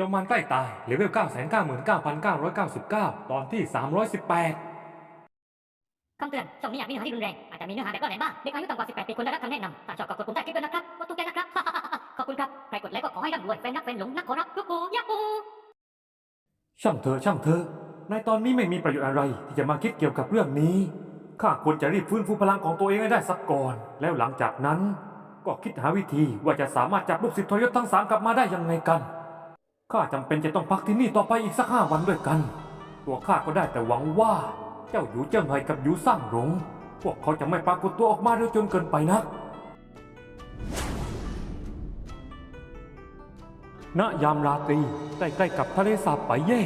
จอมมันใกล้ตายเลเวล 999,999 ตอนที่ 318 คำเตือน ช่องนี้อาจมีเนื้อหาที่รุนแรง อาจจะมีเนื้อหาแบบว่าแหลมบ้าง เด็กอายุต่ำกว่า 18 ปีควรได้รับคำแนะนำถ้าชอบก็กดปุ่มใต้คลิปด้วยนะครับกดถูกใจนะครับ ขอบคุณครับ ใครกดไลค์ก็ขอให้ร่ำรวยแฟนนักแฟนหลงนักขอรับทุกปูยะปูช่างเถอะช่างเถอะในตอนนี้ไม่มีประโยชน์อะไรที่จะมาคิดเกี่ยวกับเรื่องนี้ ข้าควรจะรีบฟื้นฟูพลังของตัวเองให้ได้สักก่อน แล้วหลังจากนั้น ก็คิดหาวิธีว่าจะสามารถจับลูกศิษย์ทรยศทั้งสามกลับมาได้ยังไงกัน ข้าจำเป็นจะต้องพักที่นี่ต่อไปอีกสักห้าวันด้วยกัน ตัวข้าก็ได้แต่หวังว่า เจ้าหยูเจิ้งไฮกับหยูสร้างหลง พวกเขาจะไม่ปรากฏตัวออกมาเร็วจนเกินไปนะณยามราตรีใกล้ๆกับทะเลสาบไปเย่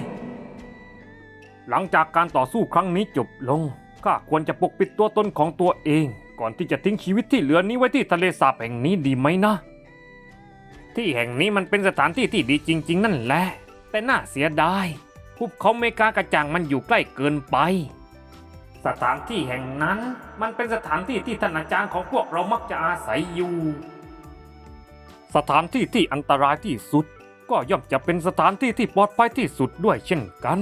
หลังจากการต่อสู้ครั้งนี้จบลงข้าควรจะปกปิดตัวตนของตัวเอง ก่อนที่จะทิ้งชีวิตที่เหลือนี้ไว้ที่ทะเลสาบแห่งนี้ดีไหมนะ ที่แห่งนี้มันเป็นสถานที่ที่ดีจริง ๆ นั่นแหละ แต่น่าเสียดายภูเขาเมกากระจ่างมันอยู่ใกล้เกินไป สถานที่แห่งนั้นมันเป็นสถานที่ที่ท่านอาจารย์ของพวกเรามักจะอาศัยอยู่ สถานที่ที่อันตรายที่สุด ก็ย่อมจะเป็นสถานที่ที่ปลอดภัยที่สุดด้วยเช่นกัน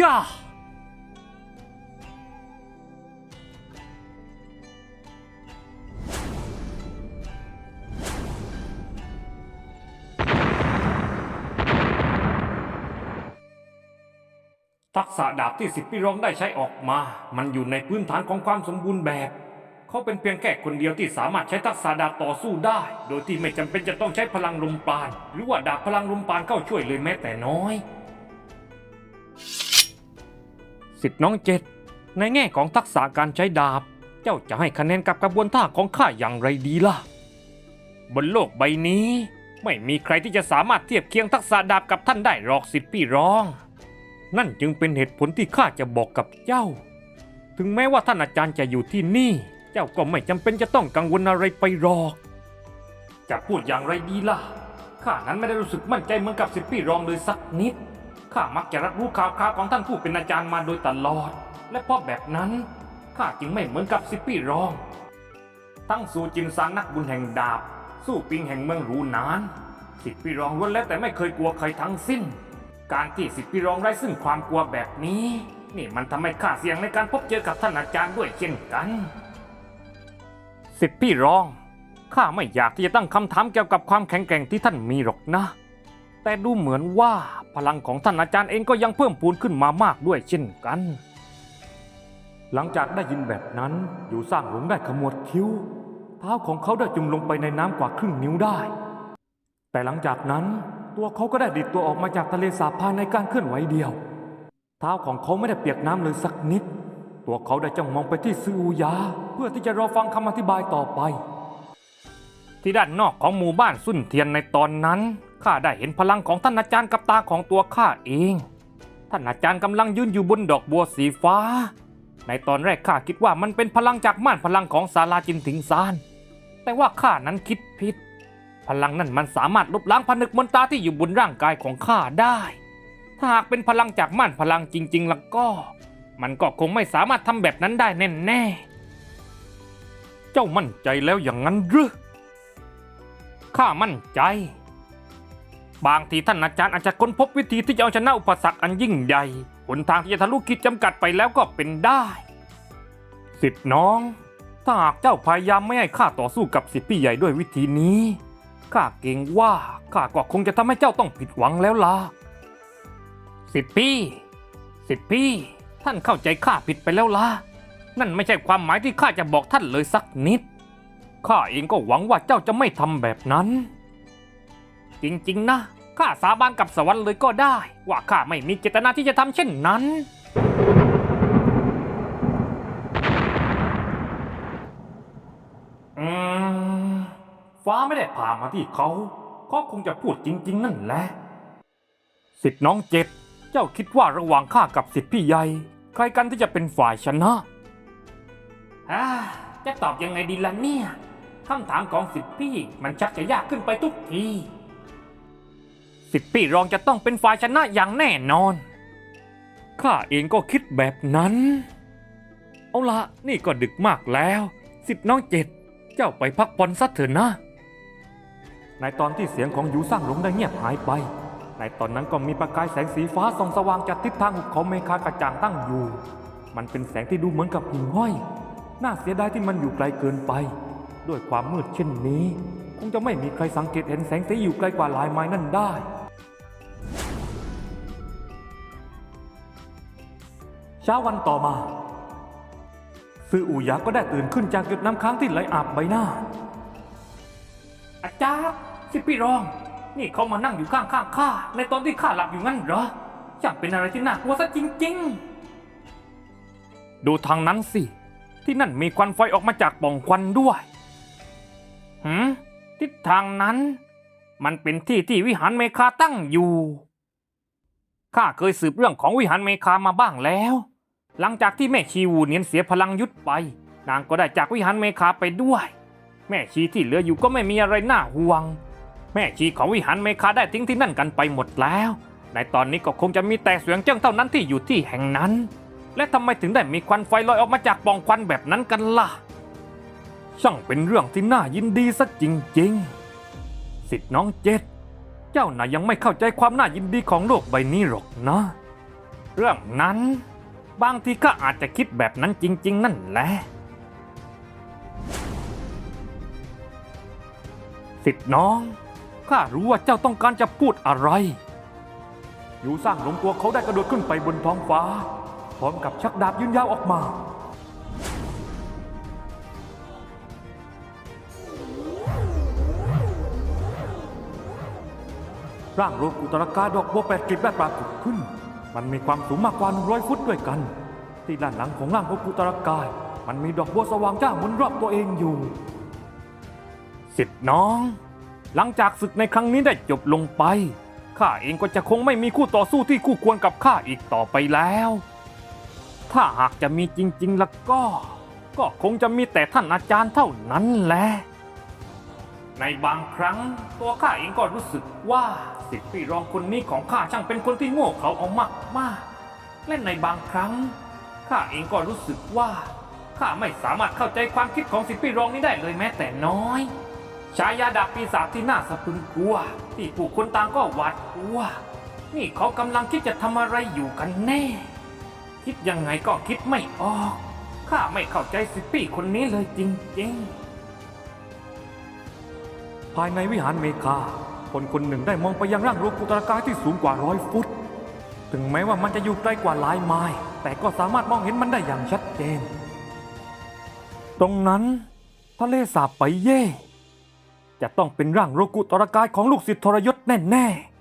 ย่าทักษะดาบที่สิบปีร้องได้ใช้ออกมา มันอยู่ในพื้นฐานของความสมบูรณ์แบบ เขาเป็นเพียงแค่คนเดียวที่สามารถใช้ทักษะดาบต่อสู้ได้ โดยที่ไม่จำเป็นจะต้องใช้พลังลมปราณหรือว่าดาบพลังลมปราณเข้าช่วยเลยแม้แต่น้อย สิทธิ์น้องเจ็ด ในแง่ของทักษะการใช้ดาบ เจ้าจะให้คะแนนกับกระบวนท่าของข้าอย่างไรดีล่ะ บนโลกใบนี้ ไม่มีใครที่จะสามารถเทียบเคียงทักษะดาบกับท่านได้หรอกสิทธิ์พี่ร้อง นั่นจึงเป็นเหตุผลที่ข้าจะบอกกับเจ้า ถึงแม้ว่าท่านอาจารย์จะอยู่ที่นี่ เจ้าก็ไม่จำเป็นจะต้องกังวลอะไรไปหรอก จะพูดอย่างไรดีล่ะข้านั้นไม่ได้รู้สึกมั่นใจเหมือนกับสิทธิ์พี่รองเลยสักนิด ข้ามักจะรับรู้ข่าวคราวของท่านผู้เป็นอาจารย์มาโดยตลอด และเพราะแบบนั้นข้าจึงไม่เหมือนกับสิทธิ์พี่รอง ตั้งสู่จินซานนักบุญแห่งดาบ สู้ปิงแห่งเมืองรูนานสิทธิ์พี่รองล้วนแล้วแต่ไม่เคยกลัวใครทั้งสิ้น การที่สิทธิ์พี่รองไร้ซึ่งความกลัวแบบนี้ นี่มันทำให้ข้าเสี่ยงในการพบเจอกับท่านอาจารย์ด้วยเช่นกัน สิทธิ์พี่รองข้าไม่อยากที่จะตั้งคำถามเกี่ยวกับความแข็งแกร่งที่ท่านมีหรอกนะ แต่ดูเหมือนว่าพลังของท่านอาจารย์เองก็ยังเพิ่มพูนขึ้นมามากด้วยเช่นกัน หลังจากได้ยินแบบนั้นอยู่สร้างหลงได้ขมวดคิ้ว เท้าของเขาได้จุ่มลงไปในน้ำกว่าครึ่งนิ้วได้ แต่หลังจากนั้นตัวเขาก็ได้ดิดตัวออกมาจากทะเลสาบภายในการเคลื่อนไหวเดียว เท้าของเขาไม่ได้เปียกน้ำเลยสักนิด ตัวเขาได้จ้องมองไปที่ซูยา เพื่อที่จะรอฟังคำอธิบายต่อไป ที่ด้านนอกของหมู่บ้านสุนเทียนในตอนนั้น ข้าได้เห็นพลังของท่านอาจารย์กับตาของตัวข้าเอง ท่านอาจารย์กำลังยืนอยู่บนดอกบัวสีฟ้า ในตอนแรกข้าคิดว่ามันเป็นพลังจากม่านพลังของศาลาจินถิงซาน แต่ว่าข้านั้นคิดผิด พลังนั้นมันสามารถลบล้างผนึกมนตาที่อยู่บนร่างกายของข้าได้ ถ้าหากเป็นพลังจากม่านพลังจริง ๆ แล้วก็ มันก็คงไม่สามารถทำแบบนั้นได้แน่ๆ เจ้ามั่นใจแล้วอย่างนั้นหรือข้ามั่นใจ บางทีท่านอาจารย์อาจจะค้นพบวิธีที่จะเอาชนะอุปสรรคอันยิ่งใหญ่หนทางที่จะทะลุขีดจำกัดไปแล้วก็เป็นได้สิทธิ์น้อง ถ้าหากเจ้าพยายามไม่ให้ข้าต่อสู้กับสิทธิ์พี่ใหญ่ด้วยวิธีนี้ข้าเกรงว่าข้าก็คงจะทำให้เจ้าต้องผิดหวังแล้วล่ะสิทธิ์พี่ สิทธิ์พี่ ท่านเข้าใจข้าผิดไปแล้วล่ะนั่นไม่ใช่ความหมายที่ข้าจะบอกท่านเลยสักนิดข้าเองก็หวังว่าเจ้าจะไม่ทำแบบนั้น จริง ๆ นะข้าสาบานกับสวรรค์เลยก็ได้ ว่าข้าไม่มีเจตนาที่จะทำเช่นนั้น อืม ฟ้าไม่ได้ผ่ามาที่เขาเขาคงจะพูดจริง ๆ นั่นแหละ สิทธิ์น้องเจ็ด เจ้าคิดว่าระหว่างข้ากับสิทธิ์พี่ใหญ่ ใครกันที่จะเป็นฝ่ายชนะอ่าจะตอบยังไงดีล่ะเนี่ยคำถามของสิทธิ์พี่มันชักจะยากขึ้นไปทุกที สิทธิ์พี่รองจะต้องเป็นฝ่ายชนะอย่างแน่นอน ข้าเองก็คิดแบบนั้น เอาละนี่ก็ดึกมากแล้ว สิทธิ์น้องเจ็ด เจ้าไปพักผ่อนสักเถอะนะ ในตอนที่เสียงของยูสร้างหลงได้เงียบหายไป ในตอนนั้นก็มีประกายแสงสีฟ้าส่องสว่างจากทิศทางหุบเขาเมฆากระจ่างตั้งอยู่ มันเป็นแสงที่ดูเหมือนกับหิ่งห้อย น่าเสียดายที่มันอยู่ไกลเกินไป ด้วยความมืดเช่นนี้ คงจะไม่มีใครสังเกตเห็นแสงสีอยู่ไกลกว่าหลายไม้นั่นได้ เช้าวันต่อมา ซืออูหยาก็ได้ตื่นขึ้นจากหยดน้ำค้างที่ไหลอาบใบหน้า อาจารย์สิพี่รอง นี่เขามานั่งอยู่ข้างๆข้าในตอนที่ข้าหลับอยู่งั้นเหรอช่างเป็นอะไรที่น่ากลัวซะจริง ๆ ดูทางนั้นสิ ที่นั่นมีควันไฟออกมาจากปล่องควันด้วยหืม ทิศทางนั้น มันเป็นที่ที่วิหารเมคาตั้งอยู่ข้าเคยสืบเรื่องของวิหารเมคามาบ้างแล้ว หลังจากที่แม่ชีวูเนียนเสียพลังยุดไป นางก็ได้จากวิหารเมคาไปด้วย แม่ชีที่เหลืออยู่ก็ไม่มีอะไรน่าห่วง แม่ชีของวิหารเมคาได้ทิ้งที่นั่นกันไปหมดแล้ว ในตอนนี้ก็คงจะมีแต่เสียงเจ้าเท่านั้นที่อยู่ที่แห่งนั้น และทำไมถึงได้มีควันไฟลอยออกมาจากปล่องควันแบบนั้นกันล่ะ ช่างเป็นเรื่องที่น่ายินดีซะจริงๆ สิทธิ์น้องเจ็ด เจ้าน่ะยังไม่เข้าใจความน่ายินดีของโลกใบนี้หรอกนะ เรื่องนั้น บางทีก็อาจจะคิดแบบนั้นจริง ๆ นั่นแหละ สิทธิ์น้องข้ารู้ว่าเจ้าต้องการจะพูดอะไรอยู่สร้างหลงตัวเขาได้กระโดดขึ้นไปบนท้องฟ้า พร้อมกับชักดาบยืนยาวออกมา ร่างโลกุตรกาดอกบัวแปดกลีบได้ปรากฏขึ้น มันมีความสูงมากกว่า100ฟุตด้วยกัน ที่ด้านหลังของร่างโลกุตรกายมันมีดอกบัวสว่างจ้าหมุนรอบตัวเองอยู่ สิทธิ์น้อง หลังจากศึกในครั้งนี้ได้จบลงไปข้าเองก็จะคงไม่มีคู่ต่อสู้ที่คู่ควรกับข้าอีกต่อไปแล้ว ถ้าหากจะมีจริงๆแล้วก็ ก็คงจะมีแต่ท่านอาจารย์เท่านั้นแหละ ในบางครั้งตัวข้าเองก็รู้สึกว่าสิทธิพี่รองคนนี้ของข้าช่างเป็นคนที่โง่เขาเอามากมากและในบางครั้งข้าเองก็รู้สึกว่าข้าไม่สามารถเข้าใจความคิดของสิทธิพี่รองนี้ได้เลยแม้แต่น้อยฉายาดาบปีศาจที่น่าสะพรึงกลัว ที่ผู้คนต่างก็หวาดกลัว นี่เขากำลังคิดจะทำอะไรอยู่กันแน่ คิดยังไงก็คิดไม่ออกข้าไม่เข้าใจสิทธิพี่คนนี้เลยจริงๆ ภายในวิหารเมคา คนคนหนึ่งได้มองไปยังร่างรูปกุตรกายที่สูงกว่าร้อยฟุต ถึงแม้ว่ามันจะอยู่ไกลกว่าหลายไมล์แต่ก็สามารถมองเห็นมันได้อย่างชัดเจน ตรงนั้นทะเลสาบไปเย่ จะต้องเป็นร่างโรกุตรกายของลูกศิษย์ทรยศแน่ๆ